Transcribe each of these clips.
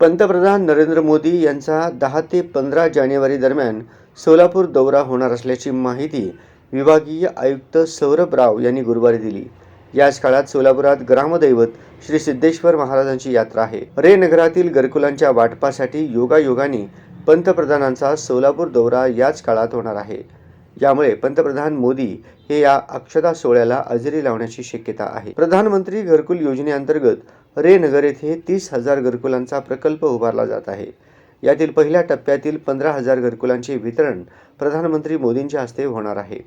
पंतप्रधान नरेंद्र मोदी यांचा दहा ते पंधरा जानेवारी दरम्यान सोलापूर दौरा होणार असल्याची माहिती विभागीय आयुक्त सौरभ राव यांनी गुरुवारी दिली. याच काळात सोलापुरात ग्रामदैवत श्री सिद्धेश्वर महाराजांची यात्रा आहे. रे नगरातील घरकुलांच्या वाटपासाठी योगायोगाने पंतप्रधानांचा सोलापूर दौरा याच काळात होणार आहे. यामुळे पंतप्रधान मोदी हे या अक्षता सोहळ्याला हजेरी लावण्याची शक्यता आहे. प्रधानमंत्री घरकुल योजनेअंतर्गत रे नगर येथे तीस हजार घरकुलांचा प्रकल्प उभारला जात आहे. यातील पहिल्या टप्प्यातील पंधरा हजार घरकुलांचे वितरण प्रधानमंत्री मोदींच्या हस्ते होणार आहे.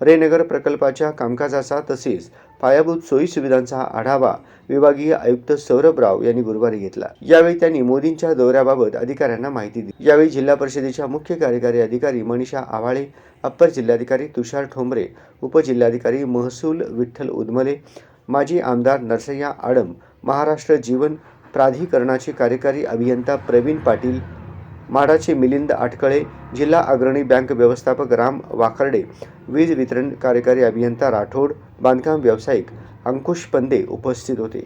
रेनगर प्रकल्पाच्या कामकाजाचा तसेच पायाभूत सोयी सुविधांचा आढावा विभागीय आयुक्त सौरभ राव यांनी गुरुवारी घेतला. यावेळी त्यांनी मोदींच्या दौऱ्याबाबत अधिकाऱ्यांना माहिती दिली. यावेळी जिल्हा परिषदेच्या मुख्य कार्यकारी अधिकारी मनीषा आवाळे अप्पर जिल्हाधिकारी तुषार ठोंबरे उपजिल्हाधिकारी महसूल विठ्ठल उदमले माजी आमदार नरसय्या आडम महाराष्ट्र जीवन प्राधिकरणाचे कार्यकारी अभियंता प्रवीण पाटील माडाचे मिलिंद आटकळे जिल्हा अग्रणी बँक व्यवस्थापक राम वाकर्डे वीज वितरण कार्यकारी अभियंता राठोड बांधकाम व्यावसायिक अंकुश पंदे उपस्थित होते.